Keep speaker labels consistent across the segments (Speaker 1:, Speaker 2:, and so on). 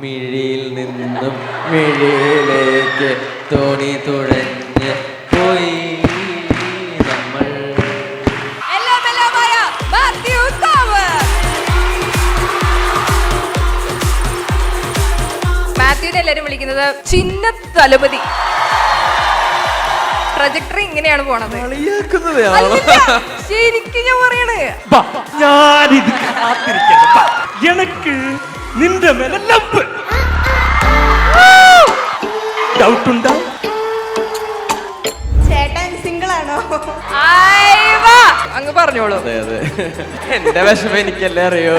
Speaker 1: മിഴിയിൽ നിന്നും മിഴിയിലേക്ക് തോണി തുഴഞ്ഞ് പോയി നമ്മൾ.
Speaker 2: മാത്യുവിനെ എല്ലാരും വിളിക്കുന്നത് ചിന്ന തലപതി പ്രൊജക്ടർ ഇങ്ങനെയാണ് പോണത്. അല്ലല്ല, ശരിക്കും ഞാൻ പറയണേ.
Speaker 3: ഞാനിത് കാത്തിരിക്കുന്നു എനിക്ക് എനക്ക് നിന്റെ മേലെ ലവ് ഡൗട്ട് ഉണ്ടോ
Speaker 4: ചേട്ടൻ സിംഗിൾ ആണോ.
Speaker 2: അങ്ങ് പറഞ്ഞോളൂ.
Speaker 1: അതെ അതെ. എന്റെ വിഷമം എനിക്കല്ലേ അറിയോ?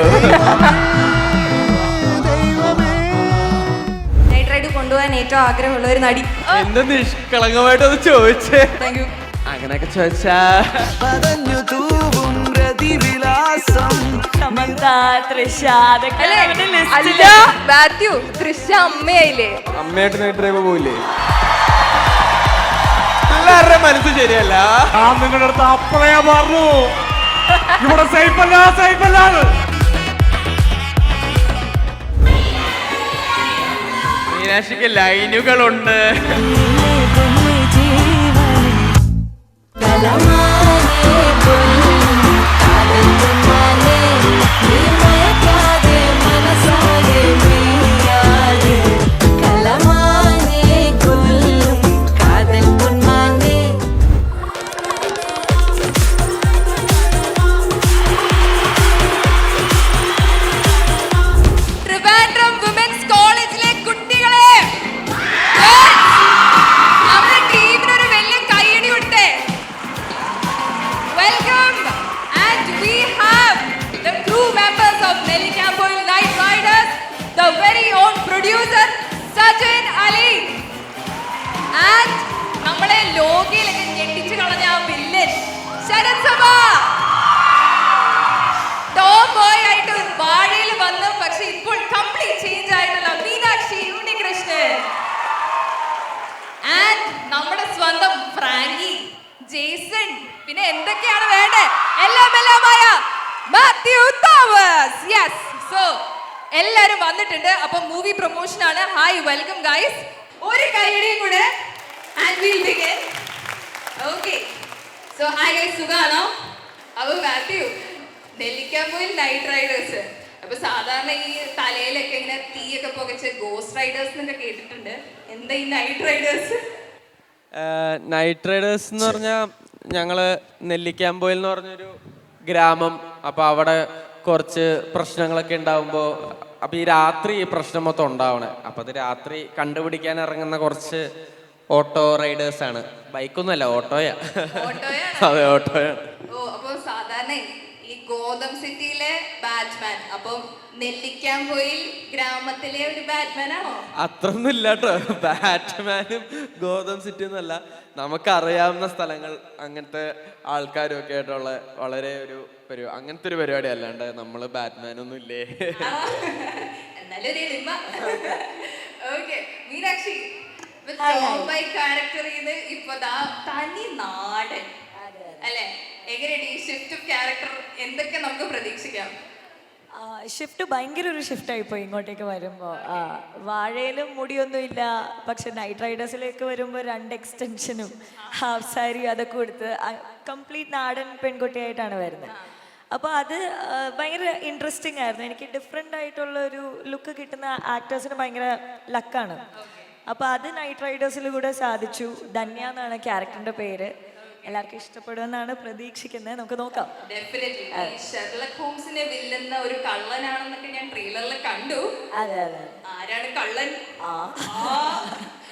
Speaker 4: നൈറ്റ് റൈഡ് കൊണ്ടുപോകാൻ ഏറ്റവും ആഗ്രഹമുള്ള ഒരു നടി.
Speaker 1: എന്ത് നിഷ്കളങ്കമായിട്ട് അത് ചോദിച്ചേ.
Speaker 2: താങ്ക് യു
Speaker 1: അങ്ങനെയൊക്കെ ചോദിച്ചാ.
Speaker 2: അല്ലേ? അല്ല മാത്യു തൃശ അമ്മയായില്ലേ
Speaker 1: അമ്മയായിട്ട് നൈറ്റ് ഡ്രൈവ് പോയില്ലേ പിള്ളേരുടെ മനസ്സ് ശരിയല്ല.
Speaker 3: ഞാൻ നിങ്ങളുടെ അടുത്ത് അപ്പളേ പറഞ്ഞു. ഇവിടെ സേഫ് അല്ല സേഫ് അല്ല.
Speaker 1: മീനാക്ഷിക്ക് ലൈനുകളുണ്ട്.
Speaker 2: സാധാരണ ഈ തലയിലൊക്കെ ഇങ്ങനെ തീയൊക്കെ പുകച്ച് ഗോസ്റ്റ് റൈഡേഴ്സ് എന്നൊക്കെ കേട്ടിട്ടുണ്ട്. എന്താ ഈ നൈറ്റ് റൈഡേഴ്സ്
Speaker 1: നൈറ്റ് റൈഡേഴ്സ് എന്ന് പറഞ്ഞാൽ ഞങ്ങൾ നെല്ലിക്കാമ്പോയിൽ എന്ന് പറഞ്ഞൊരു ഗ്രാമം. അപ്പൊ അവിടെ കുറച്ച് പ്രശ്നങ്ങളൊക്കെ ഉണ്ടാവുമ്പോൾ അപ്പൊ ഈ രാത്രി ഈ പ്രശ്നം മൊത്തം ഉണ്ടാവണേ. അപ്പൊ അത് രാത്രി കണ്ടുപിടിക്കാൻ ഇറങ്ങുന്ന കുറച്ച് ഓട്ടോ റൈഡേഴ്സ് ആണ് ബൈക്കൊന്നുമല്ല ഓട്ടോയാ.
Speaker 2: ഓട്ടോയാണ്?
Speaker 1: അതെ ഓട്ടോയാണ്.
Speaker 2: ഓ അപ്പോൾ സാധാരണ ഗോതം സിറ്റിയിലെ ബാറ്റ്മാൻ. അപ്പം നെല്ലിക്കാമ്പോയിൽ ഗ്രാമത്തിലെ ഒരു ബാറ്റ്മാൻ ആണോ
Speaker 1: അത്രയൊന്നും ഇല്ല കേട്ടോ ബാറ്റ്മാനും ഗോതം സിറ്റി ഒന്നല്ല നമുക്കറിയാവുന്ന സ്ഥലങ്ങൾ അങ്ങനത്തെ ആൾക്കാരും ഒക്കെ ആയിട്ടുള്ള വളരെ ഒരു പരിപാടി അങ്ങനത്തെ ഒരു പരിപാടി അല്ലാണ്ട് നമ്മൾ ബാറ്റ്മാനൊന്നും ഇല്ലേ?
Speaker 2: മീനാക്ഷി ബൈ ക്യാരക്ടർ ചെയ്ത് ഇപ്പൊ ദാ തനി നാടൻ അല്ലെ? എങ്ങനെയുണ്ട് ഈ ഷിഫ്റ്റ് ഓഫ് ക്യാരക്ടർ എന്തൊക്കെ നമുക്ക് പ്രതീക്ഷിക്കാം?
Speaker 5: ഷിഫ്റ്റ് ഭയങ്കര ഒരു ഷിഫ്റ്റ് പോയി ഇങ്ങോട്ടേക്ക് വരുമ്പോൾ വാഴയിലും മുടിയൊന്നുമില്ല പക്ഷെ നൈറ്റ് റൈഡേഴ്സിലേക്ക് വരുമ്പോൾ രണ്ട് എക്സ്റ്റൻഷനും ഹാഫ് സാരി അതൊക്കെ കൊടുത്ത് കംപ്ലീറ്റ് നാടൻ പെൺകുട്ടിയായിട്ടാണ് വരുന്നത്. അപ്പോൾ അത് ഭയങ്കര ഇൻട്രസ്റ്റിംഗ് ആയിരുന്നു. എനിക്ക് ഡിഫറെന്റ് ആയിട്ടുള്ള ഒരു ലുക്ക് കിട്ടുന്ന ആക്ടേഴ്സിന് ഭയങ്കര ലക്കാണ് അപ്പോൾ അത് നൈറ്റ് റൈഡേഴ്സിൽ കൂടെ സാധിച്ചു. ധന്യ എന്നാണ് ക്യാരക്ടറിന്റെ പേര്. എല്ലാവർക്കും ഇഷ്ടപ്പെടുമെന്നാണ് പ്രതീക്ഷിക്കുന്നത്. നമുക്ക് നോക്കാം.
Speaker 2: ഡെഫിനറ്റ്ലി ഷെർലക് ഹോംസിനെ വില്ലെന്ന ഒരു കള്ളനാണെന്നൊക്കെ ഞാൻ ട്രെയിലറിൽ കണ്ടു.
Speaker 5: അതെ അതെ.
Speaker 2: ആരാണ് കള്ളൻ?
Speaker 5: ആ.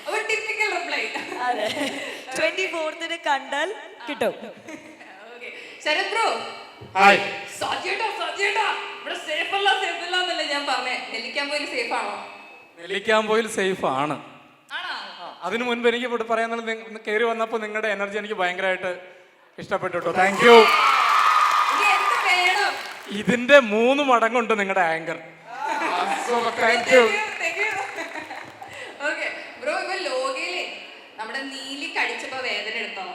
Speaker 2: ഒരു ടിപ്പിക്കൽ റിപ്ലൈ
Speaker 5: അതെ. ട്വന്റി ഫോർത്തിന് കണ്ടാൽ കിട്ടും.
Speaker 2: Okay Sarath bro.
Speaker 3: ഹായ്.
Speaker 2: ഇവിടെ സേഫ് അല്ല സേഫ് അല്ല എന്നല്ലേ ഞാൻ പറഞ്ഞേ. നെല്ലിക്കാൻ പോയി സേഫ് ആണോ?
Speaker 3: നെല്ലിക്കാമ്പോയിൽ സേഫ് ആണ്
Speaker 2: ആണോ.
Speaker 3: അതിനു മുൻപ് എനിക്ക് ഇവിടെ പറയാൻ കയറി വന്നപ്പോൾ നിങ്ങളുടെ എനർജി എനിക്ക് ഭയങ്കരമായിട്ട് ഇഷ്ടപ്പെട്ടു താങ്ക് യു ഇതിന്റെ മൂന്ന് മടങ്ങുണ്ട് നിങ്ങളുടെ ആങ്കർ താങ്ക് യു
Speaker 2: ബ്രോ ഇവ ലോകയിലെ നമ്മുടെ നീലി കടിച്ചപ്പോ വേദന എടുത്തോ?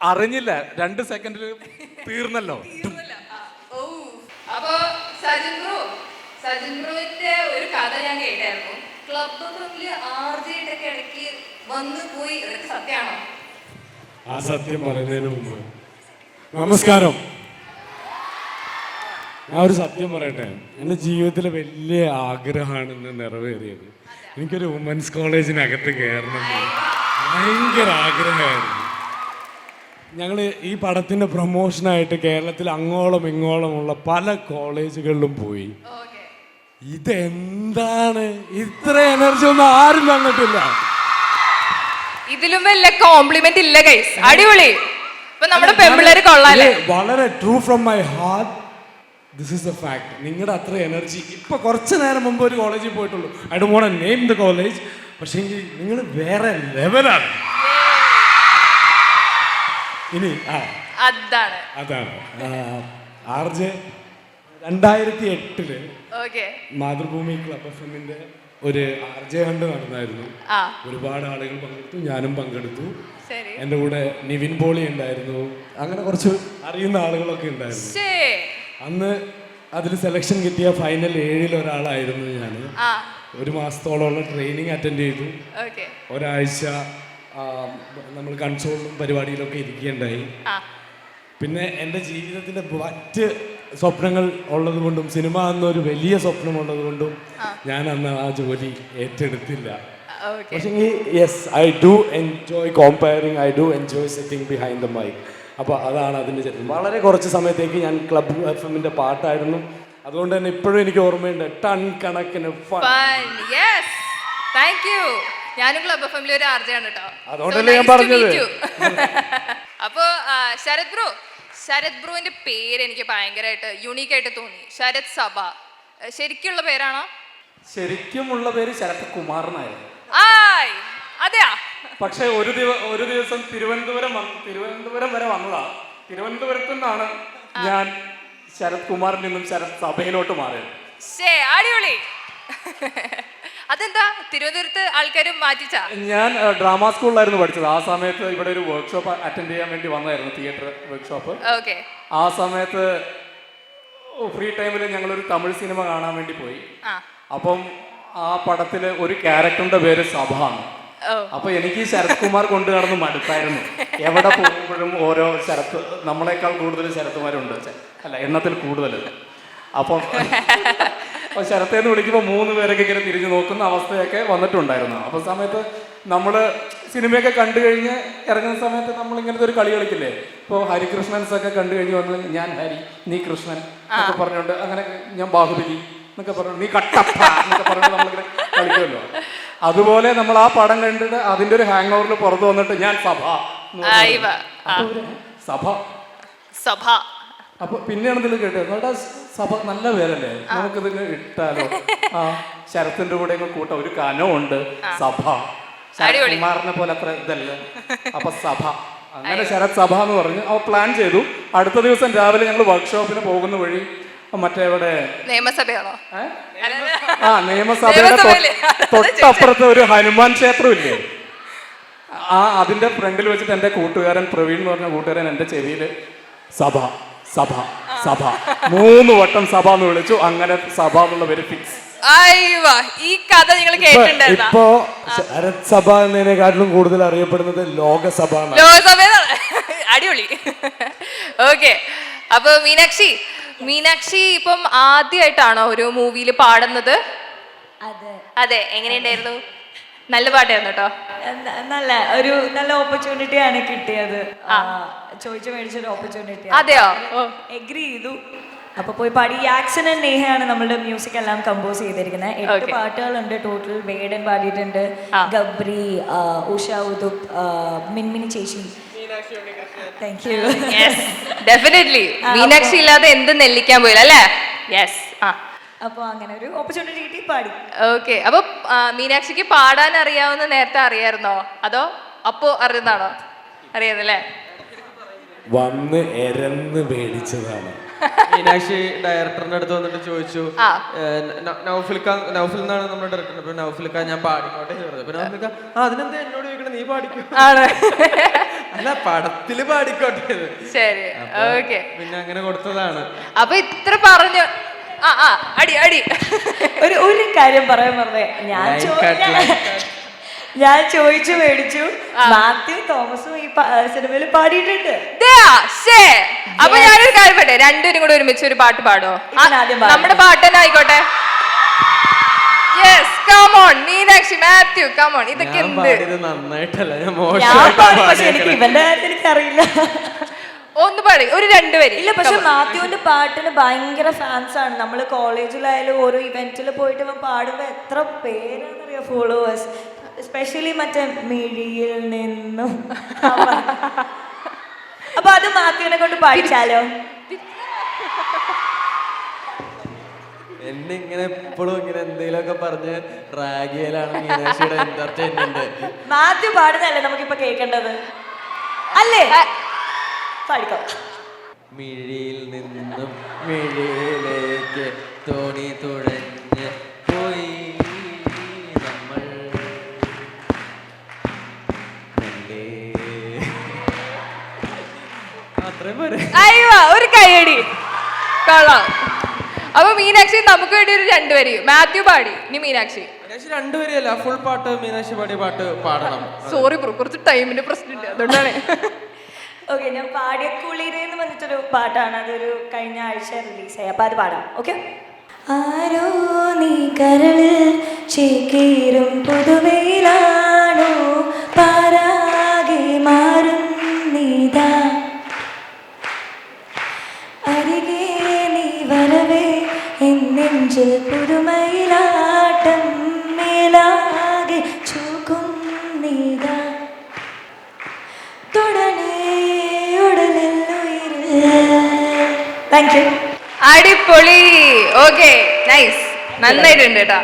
Speaker 3: അറിഞ്ഞില്ല. രണ്ട് സെക്കൻഡിൽ തീർന്നല്ലോ.
Speaker 2: അപ്പൊ സജിൻ ബ്രോ സജിൻ ബ്രോന്റെ ഒരു കഥ ഞാൻ കേട്ടായിരുന്നു. ക്ലബ് തമ്മിൽ ആർജയായിട്ടൊക്കെ ഇടയ്ക്ക് വന്നു പോയി. ഇതൊക്കെ സത്യമാണോ?
Speaker 6: ആ സത്യം പറയുന്നതിന് മുമ്പ്. നമസ്കാരം. ഞാൻ ഒരു സത്യം പറയട്ടെ. എന്റെ ജീവിതത്തിലെ വലിയ ആഗ്രഹമാണ് ഇന്ന് നിറവേറിയത്. എനിക്കൊരു വുമൻസ് കോളേജിനകത്ത് കയറണം ഭയങ്കര ആഗ്രഹമായിരുന്നു. ഞങ്ങൾ ഈ പടത്തിന്റെ പ്രൊമോഷനായിട്ട് കേരളത്തിൽ അങ്ങോളം ഇങ്ങോളമുള്ള പല കോളേജുകളിലും പോയി. ഇതെന്താണ്? ഇത്ര എനർജി ഒന്നും ആരും തന്നിട്ടില്ല.
Speaker 2: ഇതിലും വല്ല കോംപ്ലിമെന്റ് ഇല്ല ഗൈസ് അടിപൊളി. ഇപ്പൊ നമ്മുടെ പെമ്പിള്ളേര് കൊള്ളാല്ലേ?
Speaker 6: വളരെ true from my heart this is a fact നിങ്ങളുടെ അത്ര എനർജി ഇപ്പൊ കുറച്ച് നേരം മുമ്പ് ഒരു കോളേജിൽ പോയിട്ടുള്ളൂ. ഐ ഡോ വോണ്ട് നെയിം ദ കോളേജ് പക്ഷേ നിങ്ങൾ വേറെ ലെവലാണ് ഇനി ആ.
Speaker 2: അതാണ്.
Speaker 6: അതാണ്. ആർ ജെ രണ്ടായിരത്തി
Speaker 2: എട്ടിൽ
Speaker 6: മാതൃഭൂമി ക്ലബ് എഫ് എമ്മിന്റെ ഒരു ആർജെ ഹണ്ട് നടന്നായിരുന്നു. ഒരുപാട് ആളുകൾ പങ്കെടുത്തു ഞാനും പങ്കെടുത്തു. എന്റെ കൂടെ നിവിൻ പോളി ഉണ്ടായിരുന്നു. അങ്ങനെ കുറച്ച് അറിയുന്ന ആളുകളൊക്കെ ഉണ്ടായിരുന്നു. അന്ന് അതിൽ സെലക്ഷൻ കിട്ടിയ ഫൈനൽ ഏഴിൽ ഒരാളായിരുന്നു ഞാൻ. ഒരു മാസത്തോളമുള്ള ട്രെയിനിങ് അറ്റൻഡ് ചെയ്തു. ഒരാഴ്ച നമ്മൾ കൺസോളിലും പരിപാടിയിലൊക്കെ ഇരിക്കുകയുണ്ടായി. പിന്നെ എന്റെ ജീവിതത്തിന്റെ മറ്റ് സ്വപ്നങ്ങൾ ഉള്ളത് കൊണ്ടും സിനിമ എന്നൊരു വലിയ സ്വപ്നമുള്ളത് കൊണ്ടും ഞാൻ അന്ന് ആ ജോലി ഏറ്റെടുത്തില്ല. പക്ഷേ yes I do enjoy compering I do enjoy setting behind the mic അപ്പോൾ അതാണ് അതിന്റെ ചരിത്രം. വളരെ കുറച്ച് സമയത്തേക്ക് ഞാൻ ക്ലബ് എഫ് എമ്മിന്റെ പാട്ടായിരുന്നു. അതുകൊണ്ട് തന്നെ ഇപ്പോഴും എനിക്ക് ഓർമ്മയുണ്ട് ടൺ കണക്കിന്
Speaker 2: താങ്ക് യു ഞാനും ക്ലബ് എഫ് ഒരു ആർജയാണ് കേട്ടോ
Speaker 6: അതുകൊണ്ടല്ലേ ഞാൻ പറഞ്ഞത്.
Speaker 2: അപ്പോ ശരത് ബ്രോ ശരത് ബ്രുവിന്റെ പേര് എനിക്ക് ഭയങ്കരമായിട്ട് യുണീക്കായിട്ട് തോന്നി. ശരത് സഭ. ശരിക്കുള്ള പേരാണോ?
Speaker 3: ശരിക്കുമുള്ള പേര് ശരത് കുമാർ എന്നായിരുന്നു
Speaker 2: ആയ്! അതെയാ?
Speaker 3: പക്ഷെ ഒരു ദിവസം ഒരു ദിവസം തിരുവനന്തപുരം വന്ന് തിരുവനന്തപുരം വരെ വന്നതാ. തിരുവനന്തപുരത്തു നിന്നാണ് ഞാൻ ശരത് കുമാറിൽ നിന്നും ശരത് സഭയിലോട്ട് മാറിയത്.
Speaker 2: അടിപൊളി. അതെന്താ? തിരുവനന്തപുരത്ത് ആൾക്കാരും മാറ്റിച്ചാ?
Speaker 3: ഞാൻ ഡ്രാമ സ്കൂളിലായിരുന്നു പഠിച്ചത്. ആ സമയത്ത് ഇവിടെ ഒരു വർക്ക്ഷോപ്പ് അറ്റൻഡ് ചെയ്യാൻ വേണ്ടി വന്നായിരുന്നു തിയേറ്റർ വർക്ക്ഷോപ്പ്
Speaker 2: ഓക്കെ.
Speaker 3: ആ സമയത്ത് ഫ്രീ ടൈമിൽ ഒരു തമിഴ് സിനിമ കാണാൻ വേണ്ടി പോയി. അപ്പം ആ പടത്തിൽ ഒരു ക്യാരക്ടറിന്റെ പേര് സഭ ആണ് അപ്പൊ എനിക്ക് ശരത് കുമാർ കൊണ്ടു നടന്ന് മടുത്തായിരുന്നു എവിടെ പോകുമ്പോഴും ഓരോ ശരത്ത് നമ്മളെക്കാൾ കൂടുതൽ ശരത്കുമാരുണ്ട്. അല്ല എണ്ണത്തിൽ കൂടുതൽ. അപ്പം അപ്പൊ ശരത്തേന്ന് വിളിക്കുമ്പോൾ മൂന്ന് പേരൊക്കെ ഇങ്ങനെ തിരിഞ്ഞു നോക്കുന്ന അവസ്ഥയൊക്കെ വന്നിട്ടുണ്ടായിരുന്നു. അപ്പൊ സമയത്ത് നമ്മൾ സിനിമയൊക്കെ കണ്ടു കഴിഞ്ഞ് ഇറങ്ങുന്ന സമയത്ത് നമ്മൾ ഇങ്ങനത്തെ ഒരു കളി കളിക്കില്ലേ? ഇപ്പോൾ ഹരികൃഷ്ണൻസ് ഒക്കെ കണ്ടു കഴിഞ്ഞ് വന്ന് ഞാൻ ഹരി നീ കൃഷ്ണൻ എന്നൊക്കെ പറഞ്ഞുകൊണ്ട് അങ്ങനെ ഞാൻ ബാഹുബലി എന്നൊക്കെ പറഞ്ഞു നീ കട്ടപ്പ എന്നൊക്കെ പറഞ്ഞിട്ട് നമ്മളിങ്ങനെ കളിക്കുമല്ലോ. അതുപോലെ നമ്മൾ ആ പടം കണ്ടിട്ട് അതിന്റെ ഒരു ഹാങ് ഓവറിൽ പുറത്തു വന്നിട്ട് ഞാൻ സഭ പറഞ്ഞു. സഭ.
Speaker 2: സഭ.
Speaker 3: അപ്പൊ പിന്നെയാണ് ഇതിൽ കേട്ടത്. സഭ നല്ല പേരല്ലേ? നമുക്കിത് ഇട്ടാലോ? ആ ശരത്തിന്റെ കൂടെ കൂട്ട. ഒരു കനമുണ്ട് സഭ. ശരത് കുമാറിനെ പോലെ അത്ര ഇതല്ല. അപ്പൊ സഭ. അങ്ങനെ ശരത് സഭ എന്ന് പറഞ്ഞു അവ പ്ലാൻ ചെയ്തു. അടുത്ത ദിവസം രാവിലെ ഞങ്ങൾ വർക്ക്ഷോപ്പിന് പോകുന്ന വഴി മറ്റേവിടെ
Speaker 2: നിയമസഭയാണോ?
Speaker 3: ആ നിയമസഭയുടെ തൊട്ടപ്പുറത്തെ ഒരു ഹനുമാൻ ക്ഷേത്രം ഇല്ലേ ആ അതിന്റെ ഫ്രണ്ടിൽ വെച്ചിട്ട് എന്റെ കൂട്ടുകാരൻ പ്രവീൺ എന്ന് പറഞ്ഞ കൂട്ടുകാരൻ എന്റെ ചെവിയിൽ സഭ സഭ. സഭ. മൂന്ന് വട്ടം സഭ എന്ന് വിളിച്ചു. അങ്ങനെ സഭ എന്നുള്ള പേര് ഫിക്സ്
Speaker 2: ഈ കഥ നിങ്ങൾ
Speaker 6: ഇപ്പോ ശരത് സഭ എന്നതിനെക്കാട്ടിലും കൂടുതൽ അറിയപ്പെടുന്നത് ലോകസഭ
Speaker 2: ലോകസഭ അടിപൊളി. ഓക്കെ അപ്പൊ മീനാക്ഷി മീനാക്ഷി ഇപ്പം ആദ്യമായിട്ടാണോ ഒരു മൂവിയിൽ പാടുന്നത്?
Speaker 5: അതെ.
Speaker 2: അതെ. എങ്ങനെയുണ്ടായിരുന്നു? നല്ല പാട്ടായിരുന്നു കേട്ടോ.
Speaker 5: നല്ല ഒരു നല്ല ഓപ്പർച്യൂണിറ്റി ആണ് കിട്ടിയത്. ആ, ചോദിച്ചു മേടിച്ചൊരു ഓപ്പർച്യൂണിറ്റി
Speaker 2: അതെയോ?
Speaker 5: എഗ്രി ചെയ്തു. അപ്പൊ പോയി പാടി. ആക്ഷൻ ആൻഡ് നേഹയാണ് നമ്മളുടെ മ്യൂസിക് എല്ലാം കമ്പോസ് ചെയ്തിരിക്കുന്നത്. എട്ട് പാട്ടുകളുണ്ട്. ടോട്ടൽ വേടൻ പാടിയിട്ടുണ്ട്. ഗബ്രി ആ, ഉഷ ഉദുപ് മിൻമിനി ചേച്ചി. Thank you
Speaker 2: yes definitely Meenakshi ഇല്ലാതെ എന്ത് നെല്ലിക്കാൻ പോയില്ല അല്ലേ? യെസ് ആ.
Speaker 5: അപ്പോൾ അങ്ങനെ ഒരു ഓപ്പർച്യൂണിറ്റി കിട്ടി പാടി.
Speaker 2: ഓക്കെ അപ്പോൾ മീനാക്ഷിക്ക് പാടാൻ അറിയാവുന്ന നേരത്തെ അറിയായിരുന്നോ? അതോ അപ്പോ അറിയുന്നതാണോ? അറിയാന്നല്ലേ
Speaker 6: വന്ന് എരന്ന് മേടിച്ചതാണ്.
Speaker 1: മീനാക്ഷി ഡയറക്ടറിന്റെ അടുത്ത് വന്നിട്ട് ചോദിച്ചു. നൗഫിൽക്ക നൗഫിൽ എന്നാണ് നമ്മുടെ ഡയറക്ടർ അപ്പൊ നൗഫിൽക്ക ഞാൻ പാടിക്കോട്ടെ എന്ന് പറഞ്ഞു. അപ്പൊ നൗഫിൽക്ക ആ അതിനെന്താ എന്നോട് ചോദിക്കണം? നീ പാടിക്കോ? അല്ല പടത്തിൽ പാടിക്കോട്ടെ
Speaker 2: ശരി. ഓക്കെ
Speaker 1: പിന്നെ അങ്ങനെ കൊടുത്തതാണ്.
Speaker 2: അപ്പൊ ഇത്ര പറഞ്ഞു. ആ ആ അടി അടി.
Speaker 5: ഒരു ഒരു കാര്യം പറയാൻ പറഞ്ഞേ ഞാൻ. ഞാൻ ചോദിച്ചു മേടിച്ചു. മാത്യു തോമസും ഈ സിനിമയിൽ പാടിയിട്ടുണ്ട്.
Speaker 2: അപ്പൊ ഞാനൊരു കാര്യം പറയട്ടെ? രണ്ടുപേരും കൂടെ ഒരുമിച്ച് ഒരു പാട്ട് പാടോ. നമ്മുടെ പാട്ട് തന്നെ ആയിക്കോട്ടെ. Yes come on Meenakshi Mathew come on ഇതൊക്കെ
Speaker 1: ഞാൻ
Speaker 2: എന്ത്?
Speaker 1: നന്നായിട്ടല്ല. ഞാൻ
Speaker 5: പക്ഷെ എനിക്ക് ഇവന്റെ കാര്യത്തിൽ എനിക്കറിയില്ല.
Speaker 2: ഒന്ന് പാടി ഒരു രണ്ട് രണ്ടുപേര്
Speaker 5: ഇല്ല പക്ഷെ മാത്യുവിന്റെ പാട്ടിന് ഭയങ്കര ഫാൻസ് ആണ്. നമ്മൾ കോളേജിലായാലും ഓരോ ഇവന്റിൽ പോയിട്ട് ഇവൻ പാടുമ്പോ എത്ര പേരാണെന്നറിയോ ഫോളോവേഴ്സ് സ്പെഷ്യലി മറ്റേ മിഴിയിൽ നിന്നും. അപ്പൊ അത് മാത്യുവിനെ കൊണ്ട് പാടിച്ചാലോ?
Speaker 1: എന്നെ ഇങ്ങനെ എപ്പോഴും ഇങ്ങനെ എന്തെങ്കിലുമൊക്കെ പറഞ്ഞ് റാഗിയിലാണ് മീനാക്ഷിയുടെ എന്റർടൈൻമെന്റ്
Speaker 5: മാത്യു പാടുന്നതല്ലേ നമുക്കിപ്പോ കേൾക്കേണ്ടത്? അല്ലേ? പാടിക്കോ
Speaker 1: മിഴിയിൽ നിന്നും മിഴിയിലേക്ക് തോണി തുഴഞ്ഞ് പോയി നമ്മൾ.
Speaker 2: അയ്യോ ഒരു കൈയടി കൊള്ളാം. അപ്പൊ മീനാക്ഷി നമുക്ക് വേണ്ടി ഒരു രണ്ടുപേര് മാത്യു പാടി ഇനി മീനാക്ഷി.
Speaker 1: മീനാക്ഷി രണ്ടുപേരെയല്ല ഫുൾ പാട്ട് മീനാക്ഷി പാടിയ പാട്ട് പാടണം.
Speaker 2: സോറി ബ്രോ കുറച്ച് ടൈമിന്റെ പ്രശ്നമുണ്ട് അതുകൊണ്ടാണ്.
Speaker 5: ഓക്കെ ഞാൻ പാടിയ കുളിരെന്ന് പറഞ്ഞിട്ടൊരു പാട്ടാണ്. അതൊരു കഴിഞ്ഞ ആഴ്ച റിലീസായി അപ്പൊ അത് പാടാം. ഓക്കെ ആരോ നീ കരളിൽ ചേക്കേറും പുതുവയിലാണോ പാരാകെ മാറും നീതാ. അരികെ നീ വരവേ എന്നെഞ്ചിൽ പുതുമയിലാട്ടം താങ്ക് യു
Speaker 2: അടിപൊളി. ഓക്കെ നൈസ് നന്നായിട്ടുണ്ട് കേട്ടോ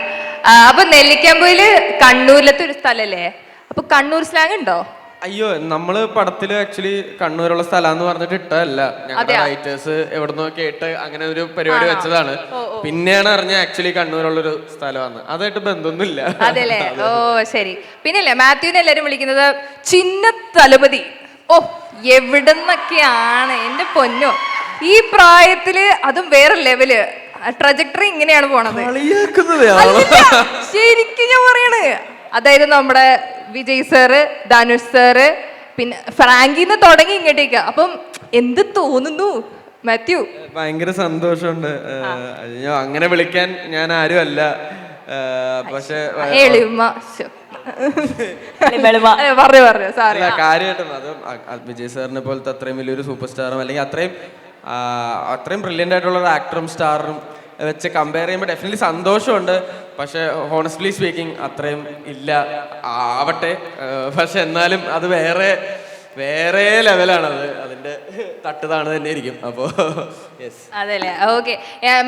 Speaker 2: അപ്പൊ നെല്ലിക്കാമ്പൂൽ കണ്ണൂരിലത്തെ ഒരു സ്ഥലല്ലേ? അപ്പൊ കണ്ണൂർ സ്ലാങ് ഉണ്ടോ?
Speaker 1: അയ്യോ നമ്മൾ പടത്തിൽ ആക്ച്വലി കണ്ണൂരുള്ള സ്ഥലം എന്ന് പറഞ്ഞിട്ട് ഇട്ടതല്ല. ഞങ്ങളുടെ റൈറ്റേഴ്സ് എവിടുന്നോ കേട്ട് അങ്ങനെ ഒരു പരിപാടി വെച്ചതാണ്. പിന്നെയാണ് അറിഞ്ഞ ആക്ച്വലി കണ്ണൂരുള്ള ഒരു സ്ഥലമാണ് അതായിട്ട് ബന്ധമൊന്നുമില്ല
Speaker 2: അതെല്ലേ? ഓ ശരി. പിന്നല്ലേ മാത്യുവിനെ എല്ലാരും വിളിക്കുന്നത് ചിന്ന തലപതി ഓ എവിടുന്നൊക്കെയാണ്? എന്റെ പൊന്നോ. ഈ പ്രായത്തിൽ അതും വേറെ ലെവൽ. ട്രജക്ടറി ഇങ്ങനെയാണ് പോണത്. ശരിക്കും ഞാൻ പറയണ്. അതായത് നമ്മുടെ വിജയ് സാറ് ധനുഷ് സാറ് പിന്നെ ഫ്രാങ്കിന്ന് തുടങ്ങി ഇങ്ങോട്ടേക്ക്. അപ്പം എന്ത് തോന്നുന്നു മാത്യു?
Speaker 1: ഭയങ്കര സന്തോഷമുണ്ട്. അങ്ങനെ വിളിക്കാൻ ഞാൻ ആരും അല്ല. പക്ഷേ കാര്യമായിട്ടും അത് വിജയ് സാറിനെ പോലത്തെ അത്രയും വലിയൊരു സൂപ്പർ സ്റ്റാറും അല്ലെങ്കിൽ അത്രയും അത്രയും ബ്രില്യന്റ് ആയിട്ടുള്ള ഒരു ആക്ടറും സ്റ്റാറും വെച്ച് കമ്പയർ ചെയ്യുമ്പോൾ ഡെഫിനറ്റ്ലി സന്തോഷമുണ്ട്. പക്ഷേ ഹോണസ്റ്റ്ലി സ്പീക്കിംഗ് അത്രയും ഇല്ല. ആവട്ടെ. പക്ഷെ എന്നാലും അത് വേറെ വേറെ ലെവലാണത് അതിന്റെ തട്ടുതാണ് തന്നെ ഇരിക്കും അപ്പോ യെസ്
Speaker 2: അതെല്ലേ? ഓക്കെ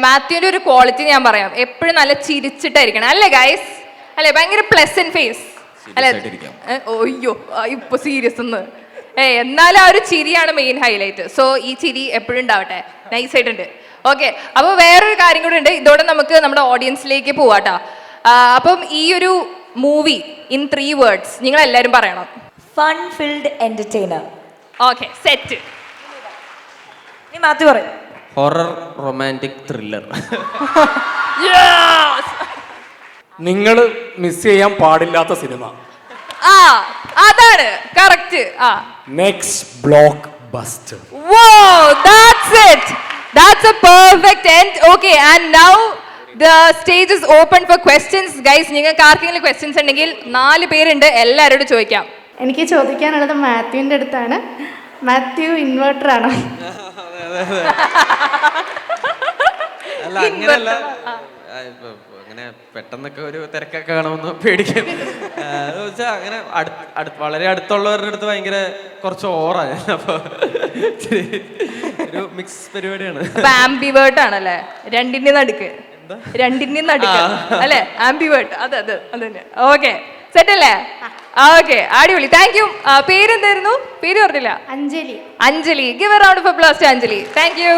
Speaker 2: മാത്യുവിന്റെ ഒരു ക്വാളിറ്റി ഞാൻ പറയാം. എപ്പോഴും നല്ല ചിരിച്ചിട്ടായിരിക്കണം. അല്ലേ ഗൈസ് അല്ലേ ഭയങ്കര പ്ലസന്റ് ഫേസ് അല്ലേ?
Speaker 1: ഓയ്യോ
Speaker 2: അയ്യോ ഇപ്പൊ സീരിയസ് ഒന്ന് ഏ എന്നാലും ആ ഒരു ചിരിയാണ് മെയിൻ ഹൈലൈറ്റ് സോ ഈ ചിരി എപ്പോഴും ഉണ്ടാവട്ടെ. നൈസ് ആയിട്ടുണ്ട്. ഓക്കെ അപ്പോൾ വേറൊരു കാര്യം കൂടെ ഉണ്ട്. ഇതോടെ നമുക്ക് നമ്മുടെ ഓഡിയൻസിലേക്ക് പോവാട്ടോ. അപ്പം ഈ ഒരു മൂവി ഇൻ ത്രീ വേർഡ്സ് നിങ്ങൾ എല്ലാവരും പറയണം.
Speaker 5: Fun filled entertainer
Speaker 2: okay set
Speaker 5: നീ മാത്യു പറയും.
Speaker 1: ഹൊറർ റൊമാന്റിക് ത്രില്ലർ
Speaker 3: നിങ്ങൾ മിസ് ചെയ്യാൻ പാടില്ലാത്ത സിനിമ
Speaker 2: ആ അതാണ്. കറക്റ്റ് ആ.
Speaker 3: Next blockbuster
Speaker 2: Whoa, that's it that's a perfect end Okay, and now the stage is open for questions. Guys, നിങ്ങൾക്ക് ആർക്കെങ്കിലും ക്വസ്റ്റ്യൻസ് ഉണ്ടെങ്കിൽ നാല് പേരുണ്ട് എല്ലാവരോടും ചോദിക്കാം.
Speaker 7: എനിക്ക് ചോദിക്കാനുള്ളത് മാത്യുവിന്റെ അടുത്താണ്. മാത്യു ഇൻവെർട്ടർ ആണോ?
Speaker 1: അല്ല അങ്ങനെയല്ല. ആ, ഇപ്പൊ- ഇപ്പൊ അങ്ങനെ പെട്ടെന്നൊക്കെ ഒരു തിരക്കൊക്കെ കാണുമെന്ന് പേടിക്കും ആ, വെച്ചാൽ അങ്ങനെ അടുത്ത് വളരെ അടുത്തുള്ളവരുടെ അടുത്ത് ഭയങ്കര കുറച്ച് ഓറാണ് അപ്പൊ ഒരു മിക്സ് പരിപാടിയാണ്.
Speaker 2: ആണല്ലേ? രണ്ടിന്റെ നടുക്ക്. രണ്ടിന്റെ നടുക്ക്. അല്ലേ? ആംബിവേർട്ട് അതെ അതെ അത് തന്നെ. ഓക്കെ സെറ്റ് അല്ലേ? ഓക്കെ അടിപൊളി. താങ്ക് യു പേരെന്തായിരുന്നു? പേര് പറഞ്ഞില്ല.
Speaker 7: Anjali.
Speaker 2: Anjali. Give a round of applause to Anjali. Thank you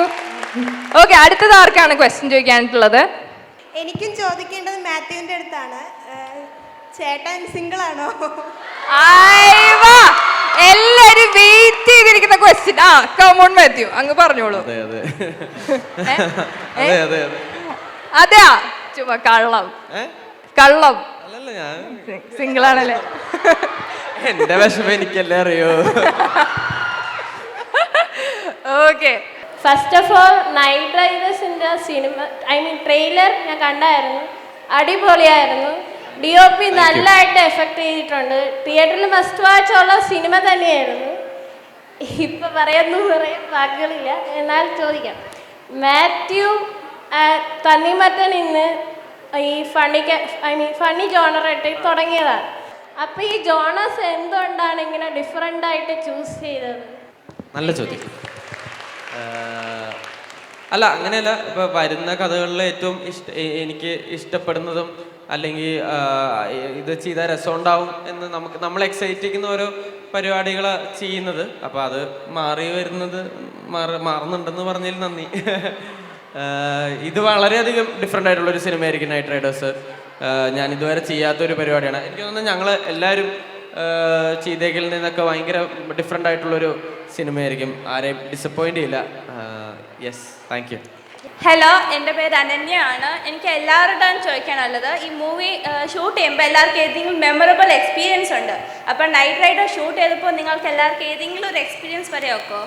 Speaker 2: okay അടുത്തത് ആർക്കാണ് ക്വസ്റ്റ്യൻ ചോദിക്കാനായിട്ടുള്ളത്
Speaker 4: എനിക്കും ചോദിക്കേണ്ടത് മാത്യുവിന്റെ അടുത്താണ്. ചേട്ടൻ സിംഗിൾ ആണോ
Speaker 2: എല്ലാരും വെയിറ്റ് ചെയ്തിരിക്കുന്ന ക്വസ്റ്റ്യൻ ആ കമോൺ മാത്യു. അങ്ങ് പറഞ്ഞോളൂ.
Speaker 1: അതെ അതെ? അതെ അതെ അതെ.
Speaker 2: അതെയാ? ചുമ കള്ളം? കള്ളം.
Speaker 1: അല്ലല്ല ഞാൻ
Speaker 2: സിംഗിൾ ആണല്ലേ
Speaker 1: എന്റെ വിഷമം എനിക്കല്ലേ അറിയോ?
Speaker 2: Okay
Speaker 8: first of all Night റൈഡേഴ്സിന്റെ cinema I mean trailer ഞാൻ കണ്ടായിരുന്നു. അടിപൊളിയായിരുന്നു. ഡി ഒ പി നല്ലതായിട്ട് എഫക്റ്റ് ചെയ്തിട്ടുണ്ട്. തിയേറ്ററിൽ മസ്റ്റ് വാച്ച് ഉള്ള സിനിമ തന്നെയായിരുന്നു. ഇപ്പൊ പറയുന്നു പറയാൻ വാക്കുകളില്ല. എന്നാൽ ചോദിക്കാം. മാത്യു തണ്ണിമത്തൻ ഇന്ന് ഈ ഫണ്ണി ഐ മീൻ ഫണ്ണി ജോണറായിട്ട് തുടങ്ങിയതാണ്. അപ്പൊ ഈ ജോണസ് എന്തുകൊണ്ടാണ് ഇങ്ങനെ ഡിഫറെന്റ് ആയിട്ട് ചൂസ് ചെയ്തത്?
Speaker 1: നല്ല ചോദ്യം. അല്ല അങ്ങനെയല്ല. ഇപ്പൊ വരുന്ന കഥകളിൽ ഏറ്റവും ഇഷ്ട എനിക്ക് ഇഷ്ടപ്പെടുന്നതും അല്ലെങ്കിൽ ഇത് ഇത് ചെയ്താൽ രസമുണ്ടാവും എന്ന് നമുക്ക് നമ്മൾ എക്സൈറ്റ് ചെയ്യുന്ന ഓരോ പരിപാടികൾ ചെയ്യുന്നത്. അപ്പോൾ അത് മാറി വരുന്നത് മാറി മാറുന്നുണ്ടെന്ന് പറഞ്ഞതിൽ നന്ദി. ഇത് വളരെയധികം ഡിഫറെന്റ് ആയിട്ടുള്ള ഒരു സിനിമയായിരിക്കും നൈറ്റ് റൈഡേഴ്സ് ഞാൻ ഇതുവരെ ചെയ്യാത്തൊരു പരിപാടിയാണ്. എനിക്ക് തോന്നുന്നു ഞങ്ങൾ എല്ലാവരും ചെയ്തേക്കിൽ നിന്നൊക്കെ ഭയങ്കര ഡിഫറെന്റ് ആയിട്ടുള്ളൊരു സിനിമയായിരിക്കും. ആരെയും ഡിസപ്പോയിന്റ് ചെയ്യില്ല. യെസ് താങ്ക് യു
Speaker 8: ഹലോ എന്റെ പേര് അനന്യയാണ്. എനിക്ക് എല്ലാവരുടെയും ചോദിക്കാനുള്ളത് ഈ മൂവി ഷൂട്ട് ചെയ്യുമ്പോൾ എല്ലാവർക്കും ഏതെങ്കിലും മെമ്മറബിൾ എക്സ്പീരിയൻസ് ഉണ്ട്? അപ്പോൾ നൈറ്റ് റൈഡർ ഷൂട്ട് ചെയ്തപ്പോൾ നിങ്ങൾക്ക് എല്ലാവർക്കും ഏതെങ്കിലും ഒരു എക്സ്പീരിയൻസ് വരെ ഒക്കോ